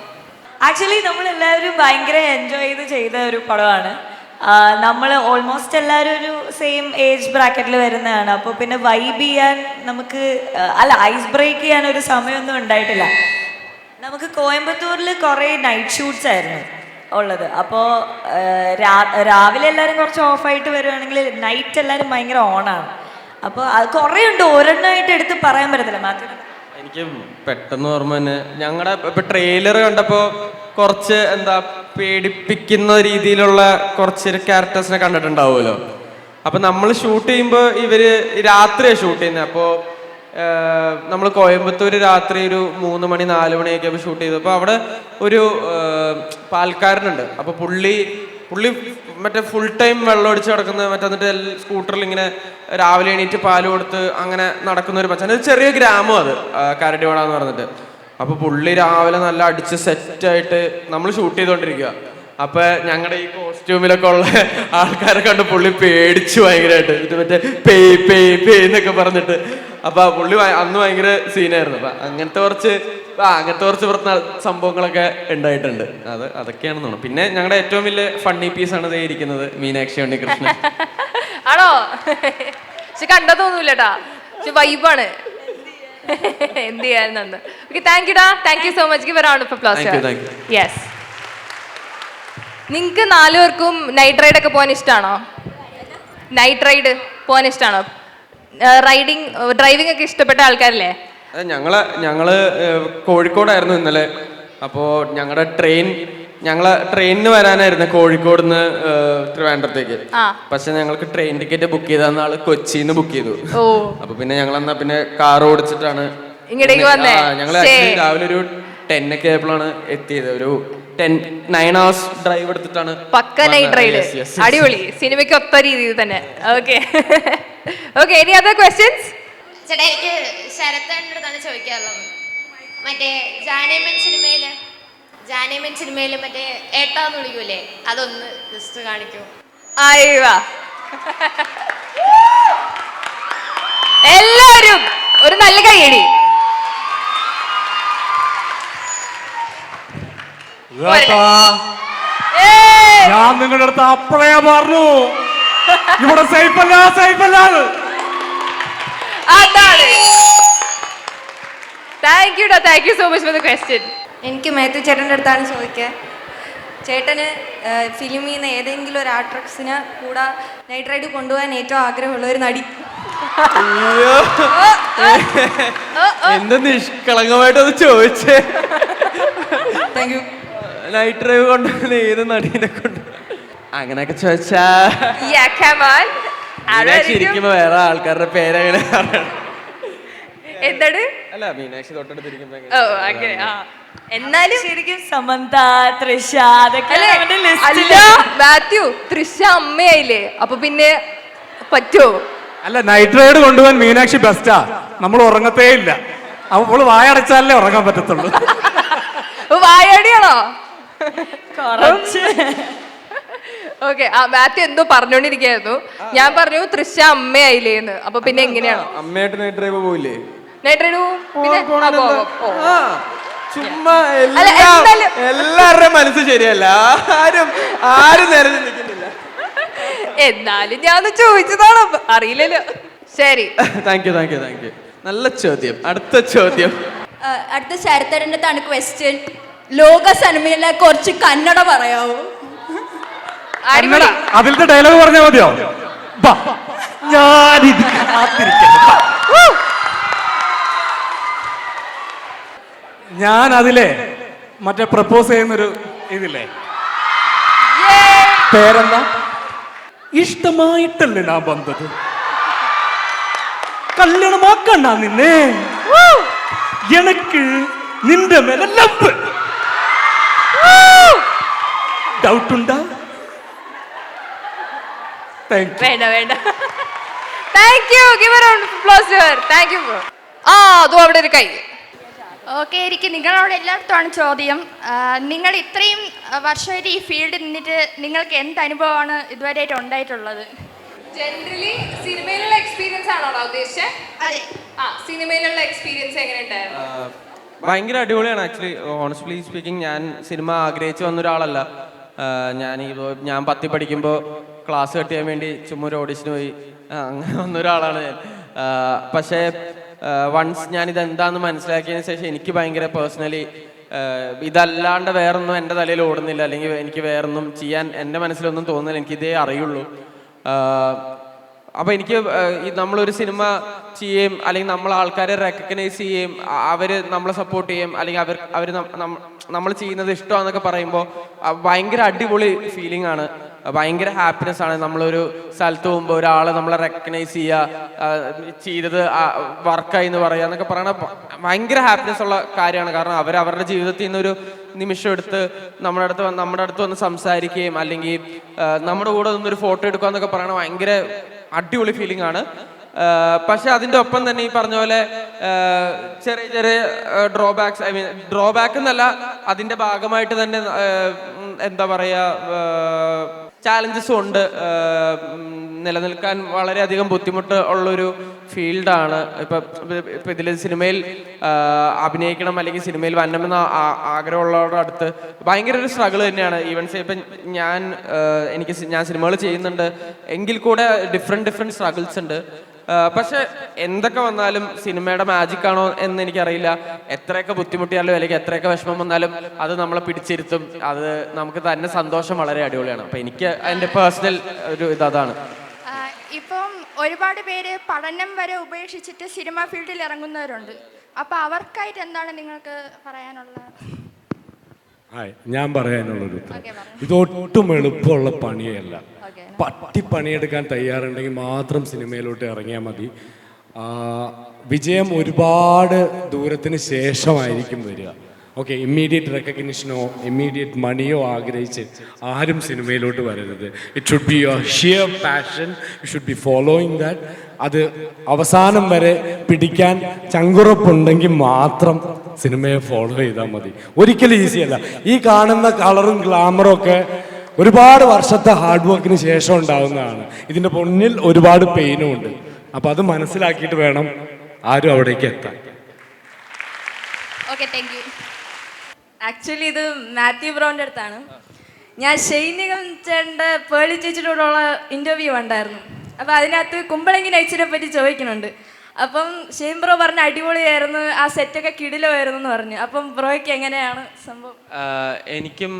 Speaker 5: ആക്ച്വലി നമ്മൾ എല്ലാവരും ഭയങ്കര എൻജോയ് ചെയ്ത് ചെയ്ത ഒരു പടമാണ്. നമ്മൾ ഓൾമോസ്റ്റ് എല്ലാവരും ഒരു സെയിം ഏജ് ബ്രാക്കറ്റിൽ വരുന്നതാണ്. അപ്പോൾ പിന്നെ വൈബ് ചെയ്യാൻ നമുക്ക് അല്ല ഐസ് ബ്രേക്ക് ചെയ്യാൻ ഒരു സമയമൊന്നും ഉണ്ടായിട്ടില്ല. നമുക്ക് കോയമ്പത്തൂരിൽ കുറേ നൈറ്റ് ഷൂട്ട്സ് ആയിരുന്നു ഉള്ളത്. അപ്പോൾ രാവിലെ എല്ലാവരും കുറച്ച് ഓഫായിട്ട് വരുവാണെങ്കിൽ നൈറ്റ് എല്ലാവരും ഭയങ്കര ഓണാണ് അപ്പോൾ അത് കുറേ ഉണ്ട്. ഒരെണ്ണമായിട്ട് എടുത്ത് പറയാൻ പറ്റത്തില്ല. മാത്രം
Speaker 1: എനിക്ക് പെട്ടെന്ന് ഓർമ്മ തന്നെ ഞങ്ങളുടെ ഇപ്പൊ ട്രെയിലർ കണ്ടപ്പോൾ കുറച്ച് എന്താ പേടിപ്പിക്കുന്ന രീതിയിലുള്ള കുറച്ച് ക്യാരക്ടേഴ്സിനെ കണ്ടിട്ടുണ്ടാവുമല്ലോ. അപ്പൊ നമ്മൾ ഷൂട്ട് ചെയ്യുമ്പോൾ ഇവർ രാത്രിയാണ് ഷൂട്ട് ചെയ്യുന്നത് അപ്പോൾ നമ്മൾ കോയമ്പത്തൂർ രാത്രി ഒരു മൂന്ന് മണി നാല് മണിയൊക്കെ ഷൂട്ട് ചെയ്തു. അപ്പോൾ അവിടെ ഒരു പാൽക്കാരനുണ്ട്. അപ്പോൾ പുള്ളി പുള്ളി മറ്റേ ഫുൾ ടൈം വെള്ളം ഒടിച്ച് കിടക്കുന്ന മറ്റേ എന്നിട്ട് സ്കൂട്ടറിൽ ഇങ്ങനെ രാവിലെ എണീറ്റ് പാൽ കൊടുത്ത് അങ്ങനെ നടക്കുന്ന ഒരു പച്ചന ചെറിയ ഗ്രാമം അത് കരടിവാട എന്ന് പറഞ്ഞിട്ട്. അപ്പോൾ പുള്ളി രാവിലെ നല്ല അടിച്ച് സെറ്റായിട്ട് നമ്മൾ ഷൂട്ട് ചെയ്തുകൊണ്ടിരിക്കുക അപ്പൊ ഞങ്ങളുടെ ഈ കോസ്റ്റ്യൂമിലൊക്കെ ഉള്ള ആൾക്കാരെ കണ്ട് പുള്ളി പേടിച്ചു ഭയങ്കരമായിട്ട് മറ്റേ പേ പേ പേ എന്നൊക്കെ പറഞ്ഞിട്ട്. അപ്പൊ പുള്ളി അന്ന് ഭയങ്കര സീനായിരുന്നു. അപ്പൊ അങ്ങനത്തെ കുറച്ച് ആ അങ്ങനത്തെ കുറച്ച് പുറത്ത് സംഭവങ്ങളൊക്കെ ഉണ്ടായിട്ടുണ്ട്. അത് അതൊക്കെയാണെന്ന് തോന്നുന്നു പിന്നെ ഞങ്ങളുടെ ഏറ്റവും വലിയ ഫണ്ണി പീസ് ആണ് ഇരിക്കുന്നത് മീനാക്ഷി ഉണ്ണികൃഷ്ണൻ.
Speaker 2: ആണോ? പക്ഷെ പക്ഷെ വൈബാണ് എന്ത് ചെയ്യാനെന്ന് okay thank യുടാ thank you so much give round of
Speaker 1: Thank
Speaker 2: applause yes നിങ്ങൾക്ക് നാലുപേർക്കും നൈറ്റ് റൈഡ് ഒക്കെ പോകാൻ ഇഷ്ടമാണോ നൈറ്റ് റൈഡ് പോകാൻ ഇഷ്ടമാണോ റൈഡിങ് ഡ്രൈവിംഗ് ഒക്കെ ഇഷ്ടപ്പെട്ട ആൾക്കാരല്ലേ?
Speaker 1: അതെ ഞങ്ങൾ ഞങ്ങൾ കോഴിക്കോടായിരുന്നു ഇന്നലെ. അപ്പോൾ ഞങ്ങളുടെ ട്രെയിൻ ഞങ്ങൾ ട്രെയിനിന് വരാനായിരുന്നു കോഴിക്കോട് നിന്ന് ട്രിവാൻഡ്രത്തേക്ക് പക്ഷെ ഞങ്ങൾക്ക് ട്രെയിൻ ടിക്കറ്റ് ബുക്ക് ചെയ്ത ആൾ കൊച്ചിന്ന് ബുക്ക് ചെയ്തു. അപ്പൊ പിന്നെ ഞങ്ങൾ എന്നാ പിന്നെ കാർ ഓടിച്ചിട്ടാണ്? ഞങ്ങൾ രാവിലെ ഒരു ടെൻ ഒക്കെ ആയപ്പോഴാണ് എത്തിയത്. ഒരു ടെൻ നയൻ അവേഴ്സ് ഡ്രൈവ് എടുത്തിട്ടാണ്
Speaker 2: പക്ക നൈറ്റ് റൈഡ്. അടിപൊളി. സിനിമയ്ക്ക് ഒത്ത രീതിയിൽ തന്നെ. Okay okay any other questions
Speaker 9: ചേട്ടാ എനിക്ക് ശരത്തേണ്ടടുത്താണ് ചോദിക്കാറുള്ളത് മറ്റേ ജാനേമൻ സിനിമയിൽ ജാനേമൻ സിനിമയിൽ മറ്റേ ഏട്ടാന്ന് വിളിക്കൂലേ? അതൊന്ന് ജസ്റ്റ് കാണിക്കൂ.
Speaker 2: ആയിവാ എല്ലാരും ഒരു നല്ല കൈയടി.
Speaker 3: ഞാൻ നിങ്ങളുടെ അടുത്ത് അപ്പഴേ പറഞ്ഞു. ഇവിടെ സേഫ് അല്ല സേഫ് അല്ല
Speaker 2: thank you thank you so much for the question
Speaker 10: എനിക്ക് മേത്തു ചേട്ടന്റെ അടുത്താണ് ചോദിക്കുക ചേട്ടന് ഫിലിമിൽ നിന്ന് ഏതെങ്കിലും ഒരു ആക്ട്രസിനെ കൂടെ നൈറ്റ് റൈഡ് കൊണ്ടുപോകാൻ ഏറ്റവും ആഗ്രഹമുള്ള ഒരു നടി.
Speaker 1: അയ്യോ. എന്ത് നിഷ്കളങ്കമായിട്ട് ചോദിച്ചേ.
Speaker 10: താങ്ക് യു
Speaker 1: നൈറ്റ് ഡ്രൈവ് കൊണ്ടുവന്ന ഏത് നടീനെ കൊണ്ട്. അങ്ങനെയൊക്കെ ചോദിച്ചാ.
Speaker 2: Yeah, come on.
Speaker 1: മീനാക്ഷി
Speaker 2: ആരായിരിക്കും?
Speaker 1: ഇരിക്കുമ്പോ വേറെ ആൾക്കാരുടെ പേരങ്ങനെ?
Speaker 2: എന്താണ്?
Speaker 1: അല്ല മീനാക്ഷി തൊട്ടടുത്തിരിക്കുമ്പോ
Speaker 2: ഓ അങ്ങനെ ആ. എന്നാലും
Speaker 5: ശരിക്കും സമന്ത തൃഷ അതൊക്കെ
Speaker 2: അല്ലേ?
Speaker 5: അവന്റെ
Speaker 2: അല്ല
Speaker 5: ലിസ്റ്റിൽ
Speaker 2: മാത്യു തൃശ അമ്മയായില്ലേ? അപ്പൊ പിന്നെ പറ്റോ
Speaker 3: അല്ല നൈറ്റ് റൈഡ് കൊണ്ടുപോകാൻ മീനാക്ഷി ബെസ്റ്റാ നമ്മൾ ഉറങ്ങത്തേ ഇല്ല. അവൾ വായടച്ചാലേ ഉറങ്ങാൻ പറ്റത്തുള്ളൂ.
Speaker 2: വായാടിയാണോ?
Speaker 5: കുറച്ച്.
Speaker 2: ഓക്കെ ആ മാത്യു എന്തോ പറഞ്ഞോണ്ടിരിക്കായിരുന്നു. ഞാൻ പറഞ്ഞു തൃശ അമ്മയായില്ലേന്ന് അപ്പൊ പിന്നെ എങ്ങനെയാണ്?
Speaker 1: അമ്മയായിട്ട് നൈറ്റ് ഡ്രൈവ് പോയില്ലേ
Speaker 2: നേട്ടൊരു പിന്നെ ആ, പോ, പോ, പോ.
Speaker 1: ചുമ്മാ എല്ലാം
Speaker 2: എന്തായാലും-
Speaker 1: എല്ലാവരുടെയും മനസ്സ് ശരിയല്ല. ആരും ആരും നേരെ നിൽക്കുന്നില്ല.
Speaker 2: എന്നാലും ഞാൻ ചോദിച്ചതാണോ. ചോദിച്ചതാണ് അറിയില്ലല്ലോ. ശരി.
Speaker 1: Thank you thank you thank you നല്ല ചോദ്യം. അടുത്ത ചോദ്യം.
Speaker 10: അടുത്ത ശരത്തരന്റെ താണ് ക്വസ്റ്റ്യൻ ലോക സിനിമയിലെ കുറച്ച് കന്നഡ പറയാവോ.
Speaker 3: അതിലത്തെ ഡയലോഗ് പറഞ്ഞാൽ മതിയോ? ഞാൻ ഞാൻ അതിലെ മറ്റേ പ്രപ്പോസ് ചെയ്യുന്നൊരു ഇതില്ലേ? പേരെന്താ? ഇഷ്ടമായിട്ടല്ലേ ഞാൻ വന്നത്? കല്യാണമാക്കണ്ട നിന്നെ. എനിക്ക് നിന്റെ മേലെ ലവ് ഡൗട്ട് ഉണ്ടാ?
Speaker 2: വേണ്ട വേണ്ട. Thank you give claps thank you ആ അതും അവിടെ ഒരു കൈ.
Speaker 9: ഓക്കെ എനിക്ക് നിങ്ങളോട് എല്ലായിടത്തുമാണ് ചോദ്യം. നിങ്ങൾ ഇത്രയും വർഷമായിട്ട് ഈ ഫീൽഡിൽ നിന്നിട്ട് നിങ്ങൾക്ക് എന്ത് അനുഭവമാണ് ഇതുവരെയായിട്ട് ഉണ്ടായിട്ടുള്ളത്?
Speaker 2: ജനറലി സിനിമയിലുള്ള എക്സ്പീരിയൻസ് ആണോ ഉദ്ദേശിച്ചത്
Speaker 9: അതെ.
Speaker 2: ആ സിനിമയിലുള്ള എക്സ്പീരിയൻസ് എങ്ങനെ ഉണ്ടായിരുന്നു
Speaker 1: ഭയങ്കര അടിപൊളിയാണ്. ആക്ച്വലി ഓണസ്റ്റ്ലി സ്പീക്കിംഗ് ഞാൻ സിനിമ ആഗ്രഹിച്ചു വന്ന ഒരാളല്ല. ഞാൻ ഈ ഞാൻ പത്തി പഠിക്കുമ്പോൾ ക്ലാസ് കട്ട് ചെയ്യാൻ വേണ്ടി ചുമ്മാ ഒരു ഓഡിഷന് പോയി. അങ്ങനെ വന്നൊരാളാണ് ഞാൻ. പക്ഷേ വൺസ് ഞാൻ ഇതെന്താന്ന് മനസ്സിലാക്കിയതിന് ശേഷം എനിക്ക് ഭയങ്കര പേഴ്സണലി ഇതല്ലാണ്ട് വേറൊന്നും എന്റെ തലയിൽ ഓടുന്നില്ല. അല്ലെങ്കിൽ എനിക്ക് വേറൊന്നും ചെയ്യാൻ എന്റെ മനസ്സിലൊന്നും തോന്നുന്നില്ല. എനിക്ക് ഇതേ അറിയുള്ളൂ. അപ്പോൾ എനിക്ക് നമ്മളൊരു സിനിമ ചെയ്യുകയും അല്ലെങ്കിൽ നമ്മൾ ആൾക്കാരെ റെക്കഗ്നൈസ് ചെയ്യുകയും അവർ നമ്മളെ സപ്പോർട്ട് ചെയ്യും അല്ലെങ്കിൽ അവർ അവർ നമ്മൾ ചെയ്യുന്നത് ഇഷ്ടമാണെന്നൊക്കെ പറയുമ്പോൾ ഭയങ്കര അടിപൊളി ഫീലിംഗ് ആണ്. ഭയങ്കര ഹാപ്പിനെസ് ആണ്. നമ്മളൊരു സ്ഥലത്ത് പോകുമ്പോൾ ഒരാളെ നമ്മളെ റെക്കഗ്നൈസ് ചെയ്യുക ചെയ്തത് വർക്കായി എന്ന് പറയുക എന്നൊക്കെ പറയണ ഭയങ്കര ഹാപ്പിനെസ് ഉള്ള കാര്യമാണ്. കാരണം അവർ അവരുടെ ജീവിതത്തിൽ നിന്നൊരു നിമിഷം എടുത്ത് നമ്മുടെ അടുത്ത് നമ്മുടെ അടുത്ത് വന്ന് സംസാരിക്കുകയും അല്ലെങ്കിൽ നമ്മുടെ കൂടെ നിന്നൊരു ഫോട്ടോ എടുക്കുക എന്നൊക്കെ പറയണ ഭയങ്കര അടിപൊളി ഫീലിംഗ് ആണ്. പക്ഷെ അതിന്റെ ഒപ്പം തന്നെ ഈ പറഞ്ഞ പോലെ ചെറിയ ചെറിയ ഡ്രോബാക്സ് ഐ മീൻ ഡ്രോബാക്ക് എന്നല്ല അതിന്റെ ഭാഗമായിട്ട് തന്നെ എന്താ പറയാ ചാലഞ്ചസും ഉണ്ട്. നിലനിൽക്കാൻ വളരെയധികം ബുദ്ധിമുട്ട് ഉള്ളൊരു ഫീൽഡാണ്. ഇപ്പൊ ഇപ്പൊ ഇതിൽ സിനിമയിൽ അഭിനയിക്കണം അല്ലെങ്കിൽ സിനിമയിൽ വരണമെന്ന് ആഗ്രഹമുള്ളവരുടെ അടുത്ത് ഭയങ്കര ഒരു സ്ട്രഗിൾ തന്നെയാണ്. ഈവൻ ഇപ്പം ഞാൻ എനിക്ക് ഞാൻ സിനിമകൾ ചെയ്യുന്നുണ്ട്. എങ്കിൽ കൂടെ ഡിഫറെന്റ് ഡിഫറെന്റ് സ്ട്രഗിൾസ് ഉണ്ട്. പക്ഷെ എന്തൊക്കെ വന്നാലും സിനിമയുടെ മാജിക് ആണോ എന്ന് എനിക്കറിയില്ല. എത്രയൊക്കെ ബുദ്ധിമുട്ടിയാലും അല്ലെങ്കിൽ എത്രയൊക്കെ വിഷമം വന്നാലും അത് നമ്മളെ പിടിച്ചിരുത്തും. അത് നമുക്ക് തന്നെ സന്തോഷം വളരെ അടിപൊളിയാണ്. അപ്പൊ എനിക്ക് എന്റെ പേഴ്സണൽ ഒരു ഇത് അതാണ്.
Speaker 9: ഇപ്പം ഒരുപാട് പേര് പഠനം വരെ ഉപേക്ഷിച്ചിട്ട് സിനിമ ഫീൽഡിൽ ഇറങ്ങുന്നവരുണ്ട്. അപ്പൊ അവർക്കായിട്ട് എന്താണ് നിങ്ങൾക്ക് പറയാനുള്ളത്?
Speaker 6: ഹായ് ഞാൻ പറയാനുള്ളൊരു ഇത് ഒട്ടും എളുപ്പമുള്ള പണിയല്ല. പട്ടി പണിയെടുക്കാൻ തയ്യാറുണ്ടെങ്കിൽ മാത്രം സിനിമയിലോട്ട് ഇറങ്ങിയാൽ മതി. വിജയം ഒരുപാട് ദൂരത്തിന് ശേഷമായിരിക്കും വരിക. ഓക്കെ ഇമ്മീഡിയറ്റ് റെക്കഗ്നിഷനോ ഇമ്മീഡിയറ്റ് മണിയോ ആഗ്രഹിച്ച് ആരും സിനിമയിലോട്ട് വരരുത്. It should be your sheer passion you should be following that അത് അവസാനം വരെ പിടിക്കാൻ ചങ്കുറപ്പുണ്ടെങ്കിൽ മാത്രം സിനിമയെ ഫോളോ ചെയ്താൽ മതി. ഒരിക്കലും ഈസിയല്ല ഈ കാണുന്ന കളറും ഗ്ലാമറും ഒക്കെ ഒരുപാട് വർഷത്തെ ഹാർഡ് വർക്കിന് ശേഷം ഉണ്ടാവുന്നതാണ്. ഇതിന്റെ പൊന്നിൽ ഒരുപാട് പെയിനും ഉണ്ട്. അപ്പൊ അത് മനസ്സിലാക്കിയിട്ട് വേണം ആരും അവിടേക്ക് എത്താൻ.
Speaker 10: ആക്ച്വലി ഇത് മാത്യു ബ്രോന്റെ അടുത്താണ്. ഞാൻ ഷെയ്നികം ചേട്ടന്റെ പേളി ചേച്ചിയോടുള്ള ഇന്റർവ്യൂ ഉണ്ടായിരുന്നു അപ്പൊ അതിനകത്ത് കുമ്പളങ്ങി നൈറ്റ്സിനെ പറ്റി ചോദിക്കുന്നുണ്ട്. അപ്പം ഷെയിം ബ്രോ പറഞ്ഞ അടിപൊളിയായിരുന്നു ആ സെറ്റൊക്കെ കിടിലമായിരുന്നു എന്ന് പറഞ്ഞു. അപ്പം ബ്രോയ്ക്ക് എങ്ങനെയാണ് സംഭവം?
Speaker 1: എനിക്കും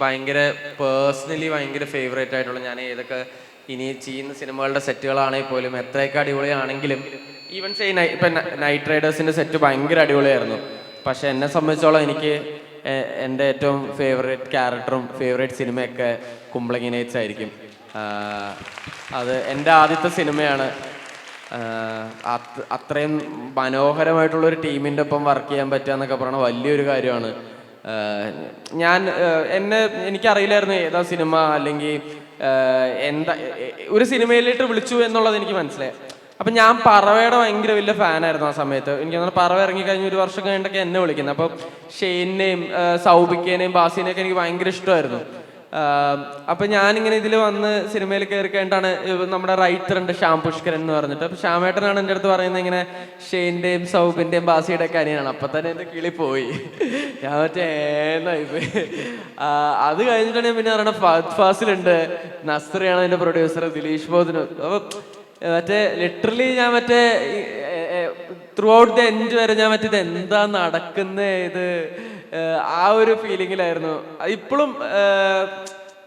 Speaker 1: ഭയങ്കര പേഴ്സണലി ഭയങ്കര ഫേവറേറ്റ് ആയിട്ടുള്ള ഞാൻ ഏതൊക്കെ ഇനി ചെയ്യുന്ന സിനിമകളുടെ സെറ്റുകളാണെങ്കിൽ പോലും എത്രയൊക്കെ അടിപൊളിയാണെങ്കിലും ഈവൻ സേ ഇപ്പം നൈറ്റ് റൈഡേഴ്സിന്റെ സെറ്റ് ഭയങ്കര അടിപൊളിയായിരുന്നു. പക്ഷെ എന്നെ സംബന്ധിച്ചോളം എനിക്ക് എന്റെ ഏറ്റവും ഫേവറേറ്റ് ക്യാരക്ടറും ഫേവറേറ്റ് സിനിമയൊക്കെ നൈറ്റ്സ് ആയിരിക്കും. അത് എന്റെ ആദ്യത്തെ സിനിമയാണ് അത്രയും മനോഹരമായിട്ടുള്ള ഒരു ടീമിന്റെ ഒപ്പം വർക്ക് ചെയ്യാൻ പറ്റുക എന്നൊക്കെ പറയുന്നത് വലിയൊരു കാര്യമാണ്. ഞാൻ എന്നെ എനിക്കറിയില്ലായിരുന്നു ഏതാ സിനിമ അല്ലെങ്കിൽ എന്താ ഒരു സിനിമയിലിട്ട് വിളിച്ചു എന്നുള്ളത് എനിക്ക് മനസ്സിലായി. അപ്പം ഞാൻ പറവയുടെ ഭയങ്കര വലിയ ഫാനായിരുന്നു ആ സമയത്ത്. എനിക്ക് തോന്നുന്നു പറവ ഇറങ്ങി കഴിഞ്ഞ ഒരു വർഷം കഴിഞ്ഞിട്ടൊക്കെ എന്നെ വിളിക്കുന്നത്. അപ്പം ഷെയ്നെയും സൗബിക്കേനെയും ബാസിനെയൊക്കെ എനിക്ക് ഭയങ്കര ഇഷ്ടമായിരുന്നു. അപ്പൊ ഞാനിങ്ങനെ ഇതിൽ വന്ന് സിനിമയിൽ കയറി നമ്മുടെ റൈറ്റർ ഉണ്ട് ശ്യാം പുഷ്കരൻ എന്ന് പറഞ്ഞിട്ട്. അപ്പൊ ശ്യാമേട്ടനാണ് എന്റെ അടുത്ത് പറയുന്നത് ഇങ്ങനെ ഷെയിന്റെയും സൗബിന്റെയും ബാസിയുടെ ഒക്കെ അനിയനാണ് അപ്പൊ തന്നെ എന്റെ കിളി പോയി. ഞാൻ മറ്റേ ഏന്നായി പോയി. ആ, അത് കഴിഞ്ഞിട്ടാണ് പിന്നെ പറയണ ഫഹദ് ഫാസിലുണ്ട്. നസ്രിയാണ് എന്റെ പ്രൊഡ്യൂസർ ദിലീഷ് ബോധനും അപ്പൊ മറ്റേ ലിറ്ററലി ഞാൻ മറ്റേ ത്രൂ ഔട്ട് ദ എൻഡ് വരെ ഞാൻ മറ്റേ ഇത് എന്താ നടക്കുന്നേ ഇത്? ആ ഒരു ഫീലിങ്ങിലായിരുന്നു ഇപ്പോഴും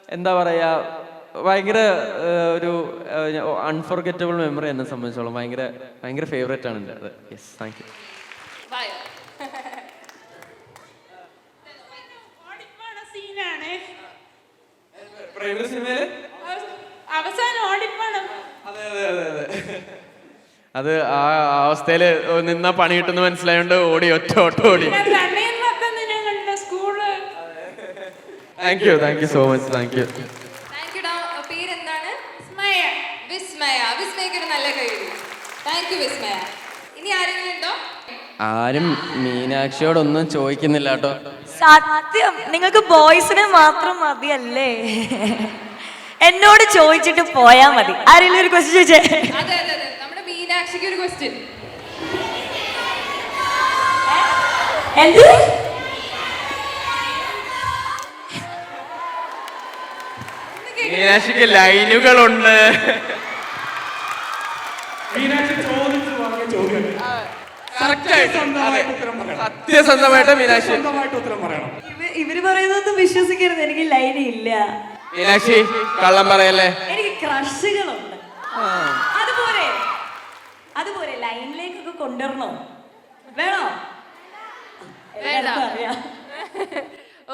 Speaker 1: എന്താ പറയുക ഭയങ്കര ഒരു അൺഫോർഗറ്റബിൾ മെമ്മറി എന്നെ സംബന്ധിച്ചോളം ഭയങ്കര ഭയങ്കര ഫേവറേറ്റ് ആണ് എന്റെ അത്. യെസ് താങ്ക് യു
Speaker 2: വായോ.
Speaker 4: സീനാണ്
Speaker 1: സിനിമയിൽ?
Speaker 4: അവസാനം ഓടിപ്പോണം.
Speaker 1: അതെ അതെ അതെ അതെ. അത് ആ അവസ്ഥയിൽ നിന്ന പണി കിട്ടുന്ന മനസ്സിലായോണ്ട് ഓടി ഒറ്റ ഓട്ടം ഓടി
Speaker 4: തന്നെയും ഞാൻ കണ്ട school
Speaker 1: thank you thank you so much thank you
Speaker 2: thank you പേരെന്താണ്? വിസ്മയ. വിസ്മയ. വിസ്മയക്ക് ഒരു നല്ല കഴിവ് താങ്ക് യു വിസ്മയ. ഇനി ആരെങ്കിലും ഉണ്ടോ
Speaker 1: ആരും മീനാക്ഷിയോടൊന്നും ചോദിക്കുന്നില്ല കേട്ടോ.
Speaker 5: സത്യം. നിങ്ങൾക്ക് ബോയ്സിനെ മാത്രം മതിയല്ലേ? എന്നോട് ചോദിച്ചിട്ട് പോയാ മതി. ആരെങ്കിലും ഒരു ക്വസ്റ്റ്യൻ ചോദിച്ചേ?
Speaker 2: അതെ അതെ അതെ. നമ്മുടെ മീനാക്ഷിക്ക് ഒരു ക്വസ്റ്റ്യൻ
Speaker 5: എന്ത്?
Speaker 1: മീനാക്ഷിക്ക് ലൈനുകളുണ്ട്.
Speaker 3: മീനാക്ഷി ചോദിച്ചു പറഞ്ഞ ചോദ്യം സത്യസന്ധമായിട്ട് ഉത്തരം പറയണം.
Speaker 1: സത്യസന്ധമായിട്ട് മീനാക്ഷി
Speaker 3: ഉത്തരം പറയണം.
Speaker 5: ഇവ- ഇവർ പറയുന്നതൊന്നും വിശ്വസിക്കരുത്. എനിക്ക് ലൈൻ ഇല്ല.
Speaker 1: മീനാക്ഷി കള്ളം പറയല്ലേ?
Speaker 5: എനിക്ക് ക്രഷുകളുണ്ട്. അതുപോലെ അതുപോലെ ലൈനിലേക്കൊക്കെ കൊണ്ടുവരണോ? വേണോ? അറിയാം.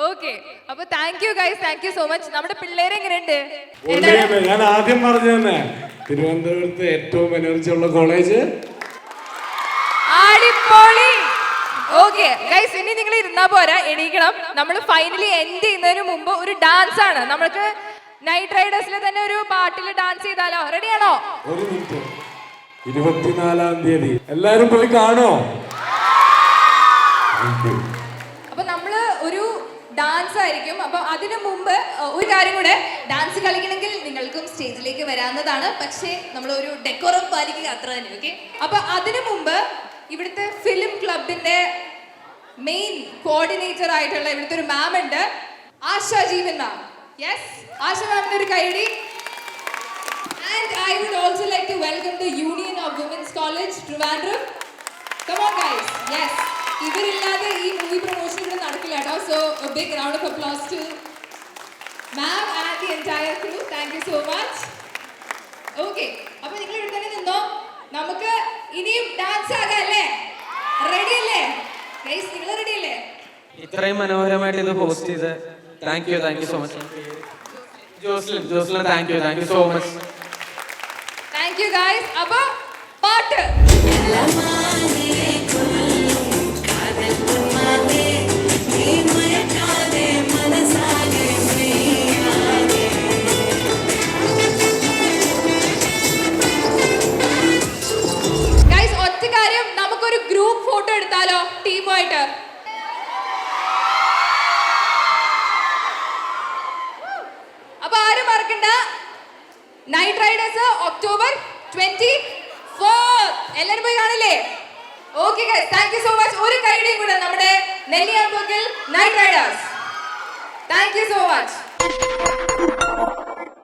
Speaker 2: ഓക്കെ അപ്പൊ thank you guys thank you so much നമ്മുടെ പിള്ളേരെ എങ്ങനെയുണ്ട്?
Speaker 6: ഞാൻ ആദ്യം പറഞ്ഞു തന്നെ തിരുവനന്തപുരത്ത് ഏറ്റവും എനർജി ഉള്ള കോളേജ്
Speaker 2: അടിപൊളി ഓക്കെ ഗൈസ് ഇനി നിങ്ങൾ ഇരുന്നാ പോരാ എണീക്കണം. നമ്മൾ ഫൈനലി എൻഡ് ചെയ്യുന്നതിന് മുമ്പ് ഒരു ഡാൻസ് ആണ്. നമ്മൾക്ക് നൈറ്റ് റൈഡേഴ്സിൽ തന്നെ ഒരു പാട്ടിൽ ഡാൻസ് ചെയ്താലോ? റെഡിയാണോ
Speaker 6: ഒരു മിനിറ്റ് ഇരുപത്തിനാലാം തീയതി. എല്ലാരും പോയി കാണോ?
Speaker 2: ഡാൻസ് ആയിരിക്കും. അപ്പൊ അതിനു മുമ്പ് ഒരു കാര്യം കൂടെ ഡാൻസ് കളിക്കണമെങ്കിൽ നിങ്ങൾക്കും സ്റ്റേജിലേക്ക് വരാവുന്നതാണ്. പക്ഷേ നമ്മൾ ഒരു ഡെക്കോറം പാലിക്കുക അത്ര തന്നെ ഓക്കെ അപ്പൊ അതിനു മുമ്പ് ഇവിടുത്തെ ഫിലിം ക്ലബിന്റെ മെയിൻ കോർഡിനേറ്റർ ആയിട്ടുള്ള ഇവിടുത്തെ ഒരു മാം ഉണ്ട്. ആശ ജീവൻ മാം യെസ് ആശ മാമിന്റെ ഒരു കൈഡി and I would also like to welcome the union of women's college Trivandrum on, guys. Yes. ഇവരില്ലാതെ ഈ മൂവി പ്രൊമോഷൻ ഇവിടെ നടക്കില്ല കേട്ടോ. So big round of applause to ma'am and the entire crew thank you so much okay അപ്പൊ നിങ്ങൾ ഇവിടെ തന്നെ നിന്നോ? നമുക്ക് ഇനിയും ഡാൻസ് ആകാം അല്ലേ? റെഡി അല്ലേ? ഗൈസ് നിങ്ങൾ റെഡി അല്ലേ?
Speaker 1: ഇത്രയും മനോഹരമായിട്ട് ഇത് ഹോസ്റ്റ് ചെയ്ത് thank you thank you so much Joslin Joslin thank you thank you so much
Speaker 2: thank you guys അപ്പൊ പാട്ട്. Night Riders October twenty four എല്ലാരും പോയി കാണില്ലേ? Okay thank you so much ഒരു കൈഡിയും കൂടെ നമ്മുടെ നെല്ലിയാമ്പൊക്കിൽ Night Riders thank you so much